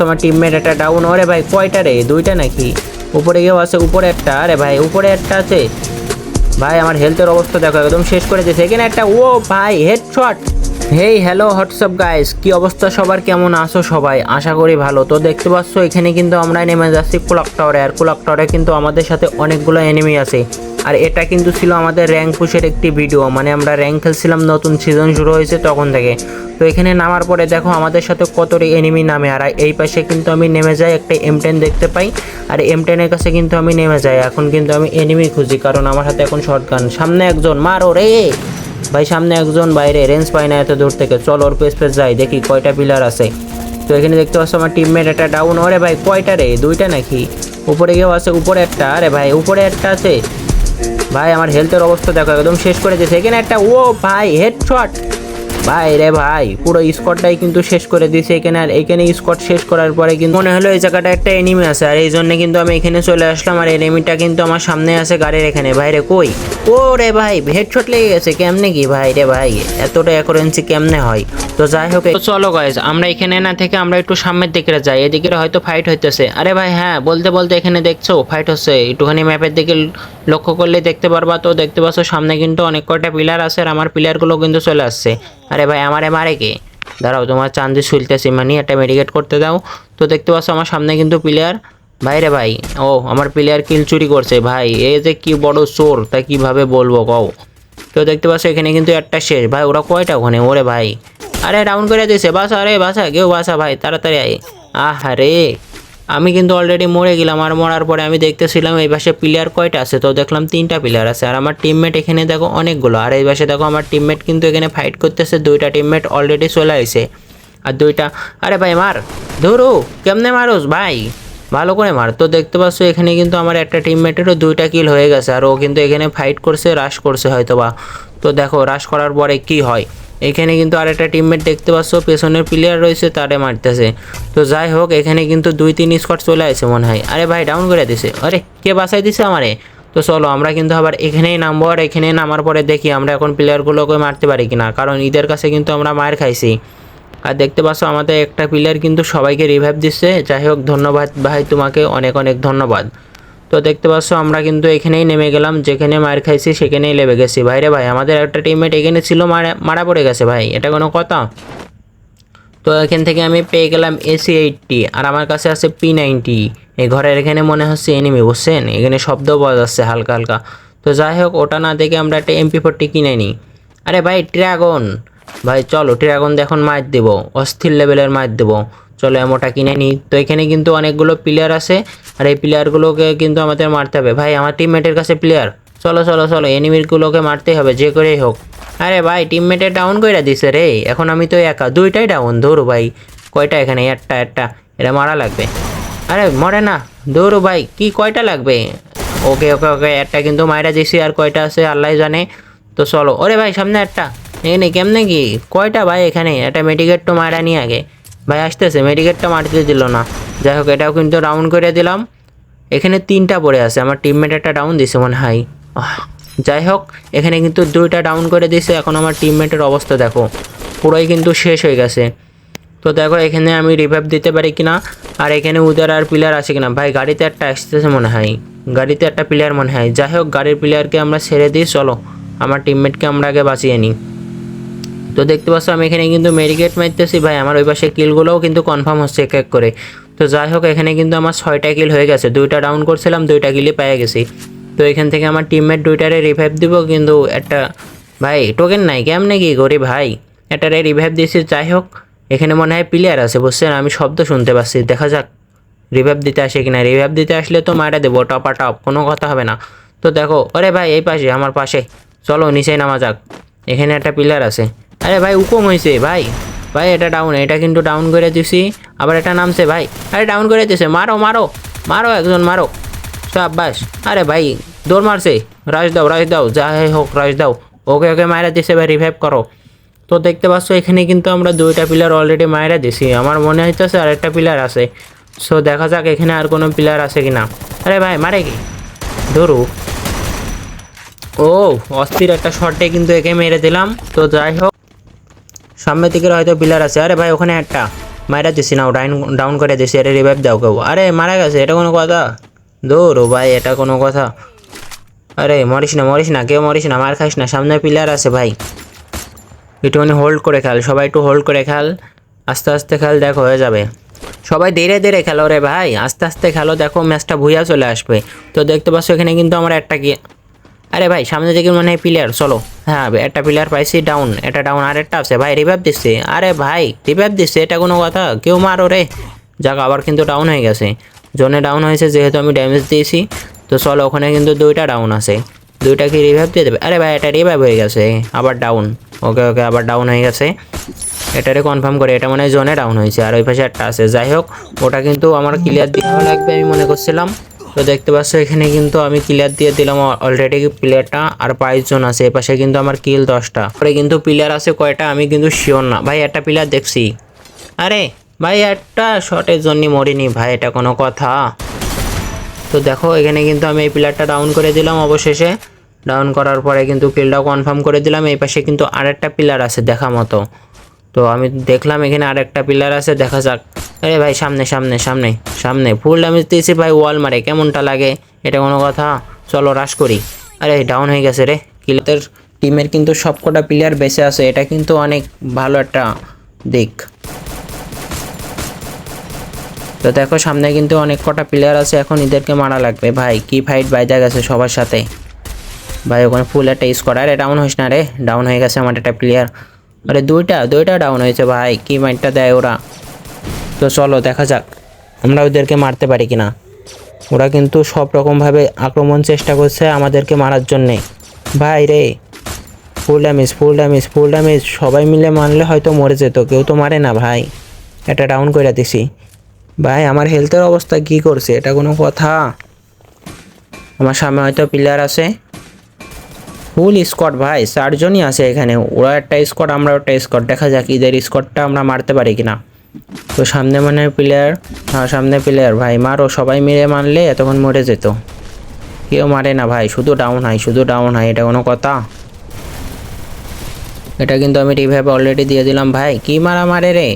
আমার টিমমেট একটা ডাউন ওরে ভাই কয়টা রে? দুইটা নাকি? উপরে গিয়েও আছে, উপরে একটা? আরে ভাই, উপরে একটা আছে। ভাই, আমার হেলথের অবস্থা দেখো, একদম শেষ করে দিয়েছে। এখানে একটা, ও ভাই head headshot hey hello WhatsApp guys কি অবস্থা সবার? কেমন আছো সবাই? আশা করি ভালো। তো দেখতে পাচ্ছ, এখানে কিন্তু আমরা নেমে যাচ্ছি কুলাক টাওয়ারে আর কুলাক টাওয়ারে কিন্তু আমাদের সাথে অনেকগুলো এনিমি আছে। আর এটা কিন্তু ছিল আমাদের র্যাঙ্ক পুশের একটি ভিডিও মানে আমরা র্যাঙ্ক খেলছিলাম, নতুন সিজন শুরু হয়েছে তখন থেকে। তো এখানে নামার পরে দেখো, আমাদের সাথে কতটি এনিমি নামে। আর এই পাশে কিন্তু আমি নেমে যাই, একটা এম টেন দেখতে পাই। আর এম টেনের কাছে কিন্তু আমি নেমে যাই। এখন কিন্তু আমি এনিমি খুঁজি, কারণ আমার হাতে এখন শর্ট গান সামনে একজন, মারো রে! ভাই, সামনে একজন বাইরে রেঞ্জ পায় না এত দূর থেকে। চল, ওর পেস পেস যাই, দেখি কয়টা পিলার আছে। তো এখানে দেখতে পাচ্ছ আমার টিমমেট একটা ডাউন ওরে ভাই, কয়টা রে? দুইটা নাকি? উপরে গিয়েও আছে, উপরে একটা? আরে ভাই, উপরে একটা আছে। ভাই, আমার হেলথের অবস্থা দেখো, একদম শেষ করে দিয়েছে। এখানে একটা, ও ভাই হেড হেডশট ভাই রে ভাই, পুরো স্কটটাই কিন্তু শেষ করে দিয়েছে এখানে, আর এখানে স্কট শেষ করার পরে কিন্তু মনে হলো এই জায়গাটা একটা এনিমি আছে, আর এই জন্য কিন্তু আমি এখানে চলে আসলাম, আর এনিমিটা কিন্তু আমার সামনে আছে গাড়ির এখানে। ভাই রে কই? ও রে ভাই হেডশট লেগে গেছে, কেমনে কি ভাই রে ভাই? এতটা অ্যাকুরেন্সি কেমনে হয়? তো যাই হোক চলো গাইজ আমরা এখানে না থেকে আমরা একটু সামনের দিকে যাই এদিকে হয়তো ফাইট হইতেছে। আরে ভাই হ্যাঁ বলতে বলতে এখানে দেখছ ফাইট হচ্ছে। একটুখানি ম্যাপের দিকে লক্ষ্য করলে দেখতে পারবা তো, দেখতে পাচ্ছ সামনে কিন্তু অনেক কয়টা পিলার আছে, আর আমার পিলারগুলো কিন্তু চলে আসছে। ভাই, আমারে মারে কে? দাঁড়াও, তোমার চান্দি শুলতেছি মানে একটা মেডিকেট করতে দাও। তো দেখতে পাচ্ছ আমার সামনে কিন্তু প্লেয়ার ভাই রে ভাই, ও, আমার প্লেয়ার কিল চুরি করছে, ভাই। এই যে কি বড় চোর, তা কীভাবে বলব কও? তো দেখতে পাচ্ছ এখানে কিন্তু একটা শেষ। ভাই, ওরা কয়টা ওখানে? ওরে ভাই। আরে রাউন্ড করে দিয়েছে বাসা আরে বাসা, কেউ বাসা, ভাই, তাড়াতাড়ি আয়। আহ রে। আমি কিন্তু অলরেডি মরে গেলাম, আর মরার পরে আমি দেখতেছিলাম এই পাশে প্লেয়ার কয়টা আছে, তো দেখলাম তিনটা প্লেয়ার আছে। আর আমার টিমমেট এখানে দেখো অনেকগুলো, আর এই পাশে দেখো আমার টিমমেট কিন্তু এখানে ফাইট করতেছে, দুইটা টিমমেট অলরেডি চলে আসে আর দুইটা, আরে ভাই মার, ধরো, কেমনে মারোস ভাই? ভালো করে মার। তো দেখতে পাচ্ছ এখানে কিন্তু আমার একটা টিমমেটেরও দুইটা কিল হয়ে গেছে, আর ও কিন্তু এখানে ফাইট করছে রাশ করছে হয়তো বা তো দেখো রাশ করার পরে কি হয়? এখানে কিন্তু আরেকটা টিমমেট দেখতে পাচ্ছ, পেছনের প্লেয়ার রয়েছে, তারে মারতেছে। তো যাই হোক, এখানে কিন্তু দুই তিন স্কট চলে আসে মনে হয়। আরে ভাই ডাউন করে দিছে। আরে, কে বাসাই দিছে আমারে? তো চলো, আমরা কিন্তু আবার এখানেই নামবো আর এখানেই নামার পরে দেখি আমরা এখন প্লেয়ারগুলোকে মারতে পারি কিনা। কারণ ঈদের কাছে কিন্তু আমরা মার খাইছি। আর দেখতে পাচ্ছ, আমাদের একটা প্লেয়ার কিন্তু সবাইকে রিভাইভ দিচ্ছে। যাই হোক, ধন্যবাদ ভাই, তোমাকে অনেক অনেক ধন্যবাদ। তো দেখতে পাচ্ছ, আমরা কিন্তু এখানেই নেমে গেলাম। যেখানে মার খাইছি, সেখানেই লেবে গেছি। ভাইরে ভাই, আমাদের একটা টিমমেট এখানে ছিল, মারা মারা পড়ে গেছে ভাই। এটা কোনো কথা? তো এখান থেকে আমি পেয়ে গেলাম এসি এইটটি আর আমার কাছে আছে পি নাইনটি এই ঘরের এখানে মনে হচ্ছে এনিমি বুঝছেন? এখানে শব্দ পাওয়া যাচ্ছে হালকা হালকা। তো যাই হোক, ওটা না দেখে আমরা একটা এমপি ফোরটি কিনে নিই। আরে ভাই ড্রাগন ভাই, চলো ড্রাগন এখন মার দেবো। অস্থির লেভেলের মার দেবো। চলো এমোটা কিনে নিই। তো এখানে কিন্তু অনেকগুলো প্লেয়ার আছে। আর এই প্লেয়ারগুলোকে কিন্তু আমাদের মারতে হবে। ভাই, আমার টিমমেটের কাছে প্লেয়ার চলো চলো চলো এনিমিরগুলোকে মারতে হবে, যে করেই হোক। আরে ভাই টিমমেটে ডাউন কইরা দিছে রে। এখন আমি তো একা, দুইটাই ডাউন ধরো ভাই। কয়টা এখানে? একটা একটা। এটা মারা লাগবে। আরে, মরে না। দৌড়ো ভাই, কি কয়টা লাগবে? ওকে ওকে ওকে, একটা কিন্তু মায়েরা দিছি, আর কয়টা আছে আল্লাহ জানে। তো চলো। ওরে ভাই, সামনে একটা। এখানে কেমনে কি? কয়টা ভাই এখানে? একটা মেডিকেট তো মায়েরা নিয়ে আগে। ভাই আসতেছে মেডিকেটটা মারতে দিল না। যাই হোক, এটাও কিন্তু ডাউন করে দিলাম। এখানে তিনটা পড়ে আছে, আমার টিমমেট একটা ডাউন দিছে মনে হয়। যাই হোক, এখানে কিন্তু দুইটা ডাউন করে দিছে, এখন আমার টিমমেটের অবস্থা দেখো। পুরোই কিন্তু শেষ হয়ে গেছে। তো দেখো, এখানে আমি রিভাইভ দিতে পারি কিনা, আর এখানে উদার আর প্লেয়ার আছে কিনা। ভাই, গাড়িতে একটা আসতেছে মনে হয়। গাড়িতে একটা প্লেয়ার মনে হয়। যাই হোক, গাড়ির প্লেয়ারকে আমরা ছেড়ে দিই, চলো। আমার টিমমেটকে আমরা আগে বাঁচিয়ে নিই। তো দেখতে পাচ্ছ, আমি এখানে কিন্তু মেডিকেট মারতেছি। ভাই, আমার ওই পাশে কিলগুলোও কিন্তু কনফার্ম হচ্ছে এক এক করে। তো যাই হোক, এখানে কিন্তু আমার ছয়টা কিল হয়ে গেছে। দুইটা ডাউন করছিলাম, দুইটা কিলই পেয়ে গেছি। তো এখান থেকে আমার টিমমেট দুইটারে রিভাইভ দিব, কিন্তু একটা, ভাই টোকেন নাই, কেমনে কি করি ভাই? একটারে রিভাইভ দিয়েছি, যাই হোক, এখানে মনে হয় প্লেয়ার আছে, বুঝছেন? আমি শব্দ শুনতে পাচ্ছি, দেখা যাক। রিভাইভ দিতে আসে কিনা? রিভাইভ দিতে আসলে তো মারা দেবো টপা টপ কোনো কথা হবে না। তো দেখো আরে ভাই, এই পাশে, আমার পাশে। চলো নিচে নামা যাক। এখানে একটা পিলার আছে। আরে ভাই, উকম হয়েছে ভাই। ভাই, এটা ডাউন এটা কিন্তু ডাউন করে দিছি। আবার এটা নামছে, ভাই। আরে ডাউন করে দিছে, মারো মারো মারো একজন, মারো। সব বাস আরে ভাই, দৌড় মারছে। রাজ দাও রাজ দাও, যাই হোক রাজ দাও। ওকে ওকে মায়েরা দিছে, ভাই রিভাইভ করো। তো দেখতে পাচ্ছ, এখানে কিন্তু আমরা দুইটা পিলার অলরেডি মায়েরা দিছি। আমার মনে হইতেছে আর একটা পিলার আছে। সো দেখা যাক এখানে আর কোনো পিলার আছে কিনা। আরে ভাই, মারে কি? ধরু। ও, অস্থির একটা শর্টে কিন্তু একে মেরে দিলাম। তো যাই হোক। সামনের দিকে হয়তো পিলার আছে। আরে ভাই, ওখানে একটা। মারা দিছি নাও ডাউন ডাউন করে দিছি আরে রিভাইভ দাও কেউ। আরে, মারা গেছে, এটা কোনো কথা? দৌড়ো ভাই, এটা কোনো কথা। আরে, মরিস না মরিস না, কেউ মরিস না, মার খাইস না, সামনে পিলার আছে ভাই। একটুখানি হোল্ড করে খেল, সবাই একটু হোল্ড করে খেল। আস্তে আস্তে খেল দেখো, হয়ে যাবে। সবাই ধীরে ধীরে খেলো রে ভাই, আস্তে আস্তে খেলো, দেখো ম্যাচটা ভুইয়া চলে আসবে। তো দেখতে পাচ্ছ, এখানে কিন্তু আমার একটা কি আরে ভাই, সামনে দিকে মনে হয় প্লেয়ার চলো। হ্যাঁ একটা প্লেয়ার পাইছি ডাউন এটা ডাউন আর একটা আছে। ভাই রিভাইভ দিচ্ছে। আরে ভাই রিভাইভ দিচ্ছে, এটা কোনো কথা? কেউ মারো রে। যাক, আবার কিন্তু ডাউন হয়ে গেছে। জোনে ডাউন হয়েছে, যেহেতু আমি ড্যামেজ দিয়েছি। তো চলো, ওখানে কিন্তু দুইটা ডাউন আছে। দুইটা কি রিভাইভ দিয়ে দেবে? আরে ভাই, এটা রিভাইভ হয়ে গেছে। আবার ডাউন ওকে ওকে, আবার ডাউন হয়ে গেছে। এটারে কনফার্ম করে, এটা মানে জোনে ডাউন হয়েছে। আর ওই পাশে একটা আছে। যাই হোক, ওটা কিন্তু আমার ক্লিয়ার দেওয়া লাগবে, আমি মনে করছিলাম। তো দেখতে পাচ্ছ, এখানে কিন্তু আমি ক্লিয়ার দিয়ে দিলাম অলরেডি প্লেয়ারটা আর পাঁচজন আছে। এ পাশে কিন্তু আমার কিল দশটা। পরে কিন্তু প্লেয়ার আছে কয়টা, আমি কিন্তু শিওর না। ভাই, একটা প্লেয়ার দেখছি। আরে, ভাই, একটা শটের জন্য মরিনি। ভাই, এটা কোনো কথা। তো দেখো, এখানে কিন্তু আমি এই প্লেয়ারটা ডাউন করে দিলাম অবশেষে। ডাউন করার পরে কিন্তু কিলটা কনফার্ম করে দিলাম। এই পাশে কিন্তু আরেকটা প্লেয়ার আছে, দেখা মতো। তো আমি দেখলাম এখানে আরেকটা পিলার আছে, দেখা যাক আরে ভাই, সামনে সামনে সামনে সামনে। ফুল ড্যামেজ দিয়েছি ভাই ওয়াল মারে। কেমনটা লাগে? এটা কোনো কথা? চলো রাশ করি। আরে ডাউন হয়ে গেছে রে। কিলাতের টিমের কিন্তু সবকটা প্লেয়ার বেঁচে আছে। এটা কিন্তু অনেক ভালো একটা দিক। তো দেখো, সামনে কিন্তু অনেক কটা প্লেয়ার আছে। এখন এদেরকে মারা লাগবে। ভাই, কি ফাইট বাইজা গেছে সবার সাথে। ভাই, ওখানে ফুল একটা স্কোর আরে ডাউন হইস না রে। ডাউন হয়ে গেছে আমার একটা প্লেয়ার আরে, দুইটা দুইটা ডাউন হয়েছে ভাই। কি মাইটটা দেয় ওরা? তো চলো, দেখা যাক। আমরা ওদেরকে মারতে পারি কি না ওরা কিন্তু সব রকমভাবে আক্রমণ চেষ্টা করছে আমাদেরকে মারার জন্যে। ভাই রে full damage full damage full damage সবাই মিলে মারলে হয়তো মরে যেত, কেউ তো মারে না ভাই। এটা ডাউন করে দিছি। ভাই, আমার হেলথের অবস্থা কি করছে? এটা কোনো কথা। আমার সামনে হয়তো প্লেয়ার আছে। ফুল স্কট ভাই, চারজনই আছে এখানে। ওরা একটা স্কট আমরা একটা স্কট দেখা যাক ঈদের স্কটটা আমরা মারতে পারি কিনা। তো সামনে মানে প্লেয়ার হ্যাঁ সামনে প্লেয়ার ভাই, মারো। সবাই মিলে মারলে এতক্ষণ মরে যেত। কেউ মারে না ভাই, শুধু ডাউন হয় শুধু ডাউন হয় এটা কোনো কথা? এটা কিন্তু আমি রিভাইভ অলরেডি দিয়ে দিলাম ভাই। কি মারা মারে রে?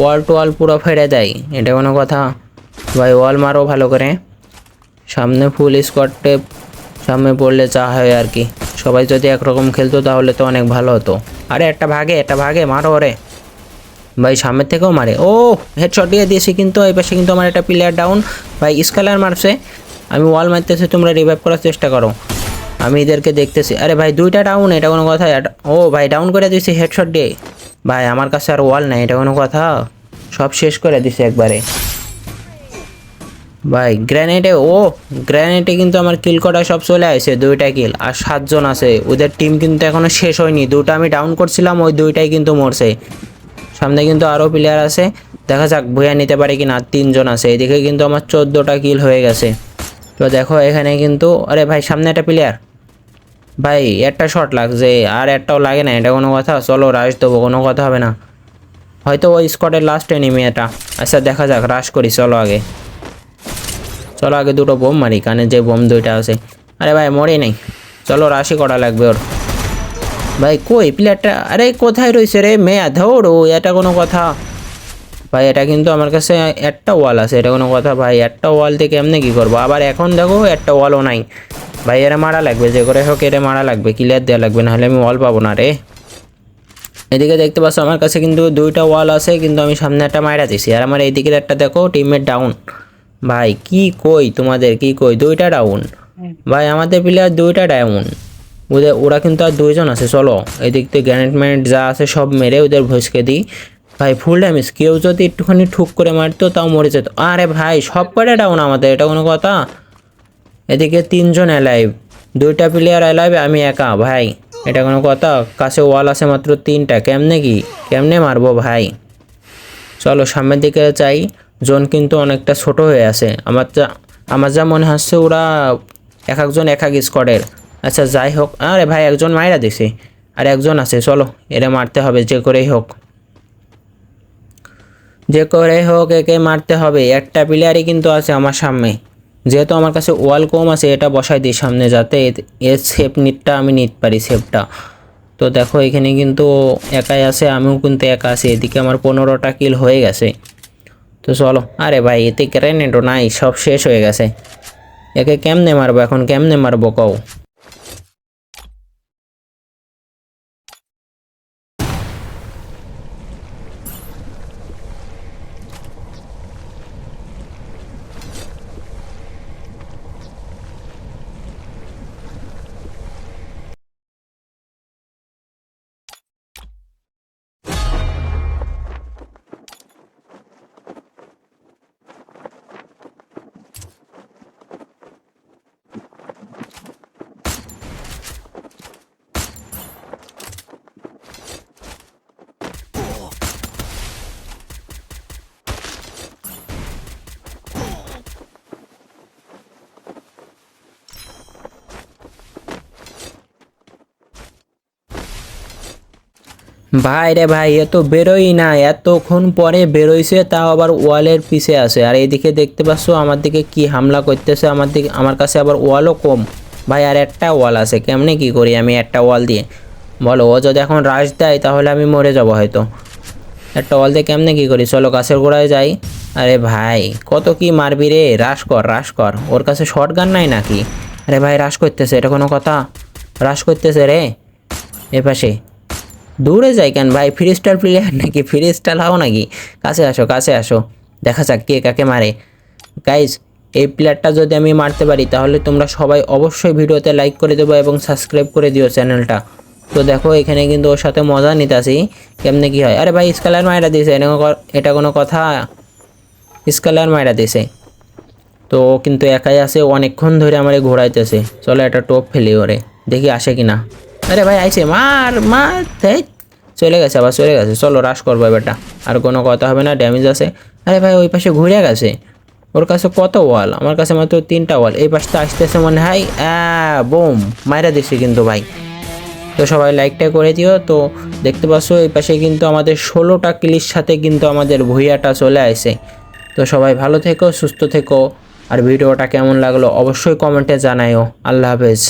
ওয়াল টু ওয়াল পুরো ফেরে দেয়, এটা কোনো কথা? ভাই ওয়াল মারো ভালো করে। সামনে ফুল স্কটে সামনে পড়লে চা হয় আর কি। সবাই যদি একরকম খেলতো তাহলে তো অনেক ভালো হতো। আরে, একটা ভাগে একটা ভাগে, মারো ওরে ভাই সামনের থেকেও মারে। ও হেডশট দিয়ে দিয়েছি কিন্তু, এই পাশে কিন্তু আমার একটা প্লেয়ার ডাউন ভাই স্কালার মারছে। আমি ওয়াল মারতেছি, তোমরা রিভাইভ করার চেষ্টা করো। আমি এদেরকে দেখতেছি। আরে ভাই, দুইটা ডাউন এটা কোনো কথা। ও ভাই ডাউন করে দিয়েছি হেডশট দিয়ে। ভাই, আমার কাছে আর ওয়াল নাই, এটা কোনো কথা। সব শেষ করে দিছে একবারে। ভাই গ্র্যানেটে ও গ্র্যানেটে কিন্তু আমার কিল করা সব চলে আসে, দুইটা কিল আর সাতজন আছে। ওদের টিম কিন্তু এখনও শেষ হয়নি। দুটো আমি ডাউন করছিলাম, ওই দুইটাই কিন্তু মরছে। সামনে কিন্তু আরও প্লেয়ার আছে। দেখা যাক ভুয়া নিতে পারে কি না তিনজন আছে। এদিকে কিন্তু আমার চোদ্দোটা কিল হয়ে গেছে। তো দেখো, এখানে কিন্তু, আরে ভাই, সামনে একটা প্লেয়ার ভাই, একটা শট লাগছে, আর একটাও লাগে না, এটা কোনো কথা? চলো রাশ দেবো, কোনো কথা হবে না। হয়তো ওই স্কটের লাস্ট এনিমি এটা। আচ্ছা দেখা যাক রাশ করি, চলো আগে। চলো আগে দুটো বোম মারি, কানে যে বোম দুইটা আছে। আরে ভাই, মরে নেই। চলো রাশি করা লাগবে ওর। ভাই কই? প্লেয়ারটা আরে কোথায় রয়েছে রে? মেয়া ধরো এটা কোনো কথা। ভাই এটা কিন্তু আমার কাছে একটা ওয়াল আছে এটা কোনো কথা। ভাই একটা ওয়াল থেকে এমনি কী করব? আবার এখন দেখো একটা ওয়ালও নাই। ভাই এরা মারা লাগবে যে করে হোক এরা মারা লাগবে ক্লিয়ার দেওয়া লাগবে নাহলে আমি ওয়াল পাবো না রে। এদিকে দেখতে পাচ্ছ আমার কাছে কিন্তু দুইটা ওয়াল আছে কিন্তু আমি সামনে একটা মাইরা দিছি। আর আমার এইদিকে একটা দেখো টিমের ডাউন ভাই কি কই তোমাদের কি কই? দুইটা ডাউন ভাই আমাদের প্লেয়ার দুইটা ডাউন ওদের, ওরা কিন্তু আর দুইজন আছে, চলো। এদিক থেকে গ্যানেট ম্যানেট যা আছে সব মেরে ওদের ভসকে দিই। ভাই ফুল ড্যামেজ কেউ যদি একটুখানি ঠুক করে মারতো, তাও মরে যেত। আরে ভাই, সব কটা ডাউন আমাদের? এটা কোনো কথা? এদিকে তিনজন অ্যালাইভ দুইটা প্লেয়ার অ্যালাইভ আমি একা, ভাই। এটা কোনো কথা? কাছে ওয়াল আছে মাত্র তিনটা। কেমনে কি? কেমনে মারবো ভাই? চলো, সামনের দিকে চাই জোন কিন্তু অনেকটা ছোট হয়ে আছে। আমার যা আমার যা মনে হচ্ছে, ওরা এক একজন এক এক স্কোয়াডের আচ্ছা যাই হোক। আরে ভাই, একজন মায়েরা দিছে। আর একজন আছে, চলো, এরা মারতে হবে, যে করেই হোক। যে করে হোক, একে মারতে হবে। একটা প্লেয়ারই কিন্তু আছে আমার সামনে। যেহেতু আমার কাছে ওয়াল কম আছে, এটা বসাই দিই সামনে, যাতে এর সেফ নিটটা আমি নিতে পারি সেফটা তো দেখো, এখানে কিন্তু একাই আছে, আমিও কিন্তু একা আছি। এদিকে আমার পনেরোটা কিল হয়ে গেছে। তো চলো। আরে ভাই, এতে গ্রেনেডও নাই, সব শেষ হয়ে গেছে। একে কেমনে মারবো, এখন কেমনে মারবো কও? ভাই রে ভাই, এ তো বেরোই না। এতক্ষণ পরে বেরোইছে, তাও আবার ওয়ালের পিছে আছে। আর এইদিকে দেখতে পাচ্ছ, আমার দিকে কি হামলা করতেছে, আমার দিকে আমার কাছে আবার ওয়ালও কম। ভাই, আর একটা ওয়াল আছে, কেমনে কি করি আমি একটা ওয়াল দিয়ে? বলো, ও যদি এখন রাশ দেয়, তাহলে আমি মরে যাব হয়তো। একটা ওয়াল দিয়ে কেমনে কি করি? চলো, গাছের গোড়ায় যাই। আরে ভাই, কত কি মারবি রে? রাশ কর রাশ কর। ওর কাছে শর্ট গান নাই নাকি? আরে ভাই, রাশ করতেছে, এটা কোনো কথা? রাশ করতেছে রে? এ পাশে। দূরে যাই কেন ভাই? ফ্রি স্টাইল প্লেয়ার নাকি? ফ্রি স্টাইল হও নাকি? কাছে আসো কাছে আসো। দেখা যাক কে কাকে মারে। গাইজ এই প্লেয়ারটা যদি আমি মারতে পারি, তাহলে তোমরা সবাই অবশ্যই ভিডিওতে লাইক করে দেবো এবং সাবস্ক্রাইব করে দিও চ্যানেলটা তো দেখো, এখানে কিন্তু ওর সাথে মজা নিতেছি। কেমনে কি হয়? আরে ভাই স্কালার মায়েরা দিয়েছে এটা কোনো- এটা কোনো কথা? স্কালার মায়েরা দিয়েছে তো কিন্তু একাই আছে অনেকক্ষণ ধরে আমার ঘোরাইতেছে। চলো, একটা টোপ ফেলি ওরে। দেখি আসে কি না আরে ভাই, আইছে, মার মার ধ্যাৎ। চলে গেছে আবার, চলে গেছে। চলো রাশ করব এবারটা আর কোনো কথা হবে না ড্যামেজ আছে। আরে ভাই, ওই পাশে ঘুরে গেছে। ওর কাছে কত ওয়াল আমার কাছে মাত্র তিনটা ওয়াল এই পাশটা আসতেছে মনে হয় বোম মাইরা দিছে কিন্তু ভাই। তো সবাই লাইকটা করে দিও। তো দেখতে পাচ্ছ, এই পাশে কিন্তু আমাদের ষোলোটা কিলির সাথে কিন্তু আমাদের ভুইয়াটা চলে আসে। তো সবাই ভালো থেকো, সুস্থ থেকো। আর ভিডিওটা কেমন লাগল, অবশ্যই কমেন্টে জানাইও। আল্লাহ হাফেজ।